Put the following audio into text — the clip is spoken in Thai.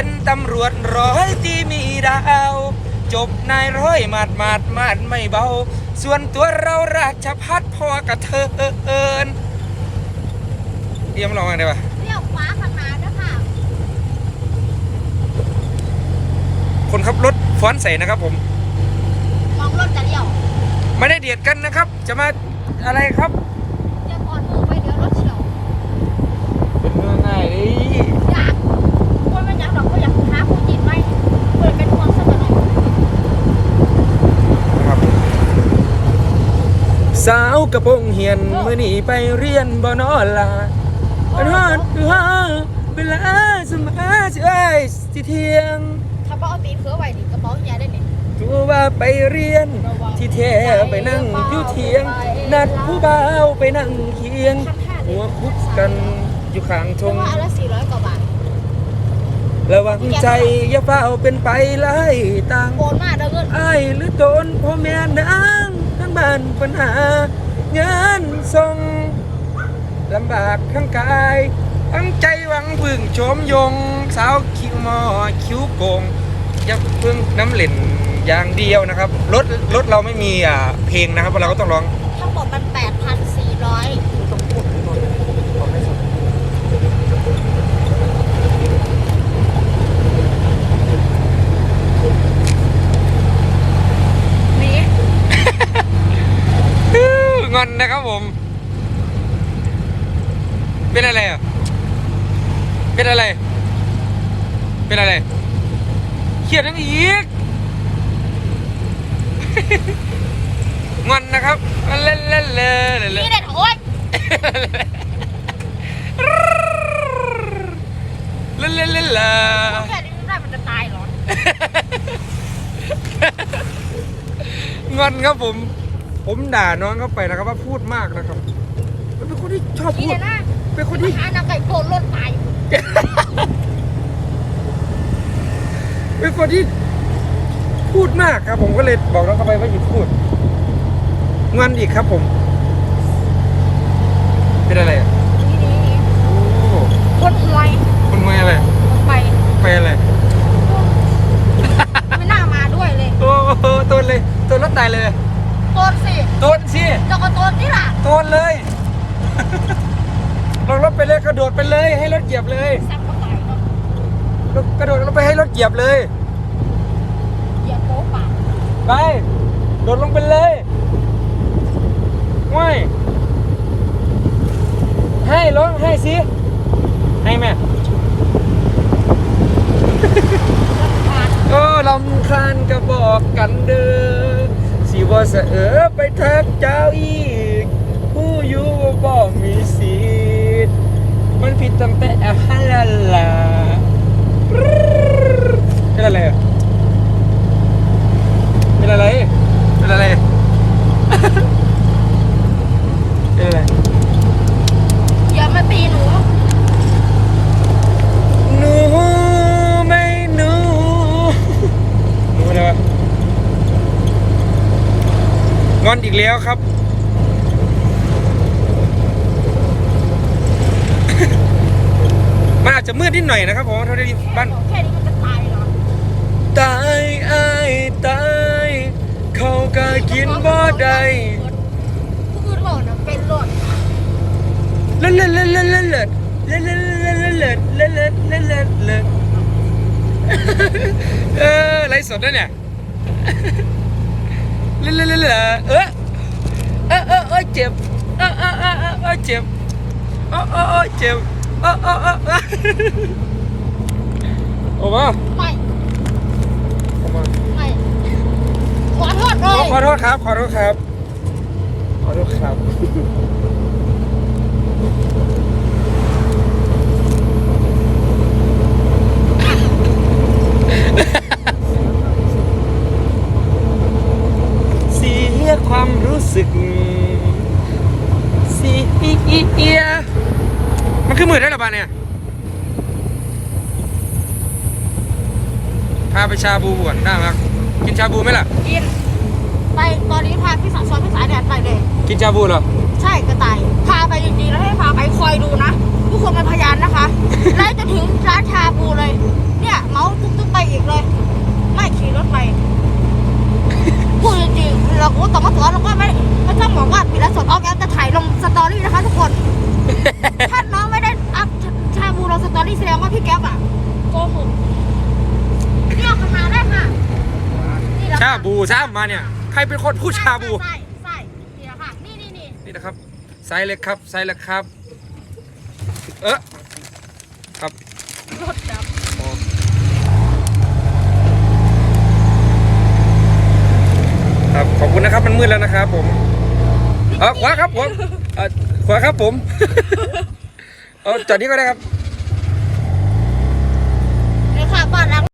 เป็นตำรวจร้อยที่มีดาว จบนายร้อยมาดมาดมาดไม่เบา ส่วนตัวเราราชพัฒพอกระเทินเตรียมลองกันได้ปะเรียกฟ้าขนาดนะค่ะ คนขับรถฟ้อนใส่นะครับผม มองรถจะเลี้ยว ไม่ได้เดียดกันนะครับ จะมาอะไรครับ เดี๋ยวก่อนมือไปเดี๋ยวรถเฉียว เป็นเรื่องง่ายดิ อยากคนมันอยากดอกก็อยากหาผู้จีนไหมเปิดเป็นห่วงสักหน่อย นะครับ สาวกระโปรงเหียนเมื่อนี้ไปเรียนบ่นอลาอันฮอดคือฮอดเวลาสมาสิเอ้ยสิเที่ยง ถ้าบ่เอาตีนเขือไว้นี่กระเป๋าเฮียได้นี่ตัวว่าไปเรียน ที่แท้ไปนั่งอยู่เทียง นัดผู้บ่าวไปนั่งเคียง หัวคุกกันอยู่ข้างทเพราะงว่าอันละสี่ร้อยกว่าบาทระวังใจอย่าเฝ้าเป็นไปไล่ต่างโอนมาเด้อเงิน อ้ายหรือโดนพ่อแม่นาง ทั้งบ้านปัญหา งานส่งลำบากทั้งกายทั้งใจหวังพึ่งโฉมยง สาวคิวมอคิ้วโกงอย่าเพึ่งน้ำเหล่นอย่างเดียวนะครับรถรถเราไม่มีอ่าเพลงนะครับเราก็ต้องร้อง ทั้งหมดมันแปดพันสี่ร้อย ต้องพูดถึงรถบอกให้สุด นี้ งอนนะครับผม เป็นอะไรอะ เป็นอะไร เป็นอะไร เครียดนั่งอีกงอนนะครับเล่นเล่นเล่นเล่นนี่เด็ดโอ้ยเล่นเล่นเล่นเล่แค่นี้ไม่ได้มันจะตายเหรองอนครับผม ผมด่าน้องเข้าไปนะครับว่าพูดมากนะครับเป็นคนที่ชอบนี่พูดเดี๋ยวนะเป็นคนมาที่ หานางไก่โกนรถตายเป็นคนที่พูดมากครับ ผมก็เลยบอกน้องเข้าไปว่าหยุดพูดงอนอีกครับผม เป็นอะไรอะนี่นี่นี่โอ้คนหวยคุณมวยอะไร ไป ไปอะไร ไม่น่ามาด้วยเลย โอ้โหตัวเลยตัวรถตายเลย ต้นสิ ตัวสิ เจ้าก็ต้นนี่ล่ะ ตัวเลย ลงรถไปเลยกระโดดไปเลยให้รถเหยียบเลย ซักก็ตายเนาะกระโดดลงไปให้รถเหยียบเลย เหยียบโป๊ะปากไป โดดลงไปเลยง่ายให้ร้องให้สิให้แม่ผ่านโอ้ลำคาญก็บอกกันเด้อสิว่าเสเออไปทักเจ้าอีก ผู้อยู่บ่มีสิทธิ์ มันผิดตั้งแต่ฮัลลาลาเป็นอะไรอะเป็นอะไรเป็นอะไรเป็นอะไรอย่ามาตีหนู หนูไม่หนูหนูอะไรวะงอนอีกแล้วครับ มันอา จะมืดนิดหน่อยนะครับผมเท่าที่บ้านแค่นี้มันจะตายเหรอตายอายตาย เขาก็กินบ่ได้ผู้อื่นบอกนะเป็นรถเล่นเล่นเล่นเล่นเล่นเล่นเล่นเล่นเล่นเล่นเล่นเล่นเล่นเล่นเล่นเล่นเออไลฟ์สดด้วยเนี่ยเล่นเล่นเล่นเล่นเออเออเออเออเจ็บเออเออเออเออเออเจ็บเออเออเออเจ็บ เออเออเออเออออกมาไม่ออกมาไม่ขอโทษเลขอยขอโทษครับ ขอโทษครับ ขอโทษครับ เสียความรู้สึก เสียมัน คือมือได้หรอบ้านเนี่ย พาไปชาบูก่อนได้ไหมกินชาบูไหมล่ะ กิน ไปตอนนี้พาพี่สาวซ้อนพี่สายแดดไปเลย กินชาบูเหรอ ใช่กระต่าย พาไปจริงๆแล้วให้พาไปคอยดูนะ ทุกคนเป็นพยานนะคะ ไล่จะถึงร้านชาบูเลย เนี่ยมาไปพูดจริงๆเราก็ต้องมาสอนเราก็ไม่ไม่ต้องบอกว่าปิดแล้วสดออฟแอปจะถ่ายลงสตอรี่นะคะทุกคน ถ้าน้องไม่ได้อัพชาบูลงส ตอรี่แสดงว่าพี่แก๊ปอะโกหกนี่ออกกันมาได้ค่ะนี่แหละชาค่ะบูชามาเนี่ย ใครเป็นคนพูดชาบูใช่ใช่นี่แหละค่ะนี่นี่นี่นี่นะครับไซส์เล็กครับไซส์เล็กครับ เออครับรถแบบโอ้ครับ ขอบคุณนะครับ มันมืดแล้วนะครับผม เออขวาครับผมเออขวาครับผม เออจอดนี้ก็ได้ครับ นี่ค่ะบ้านหลัง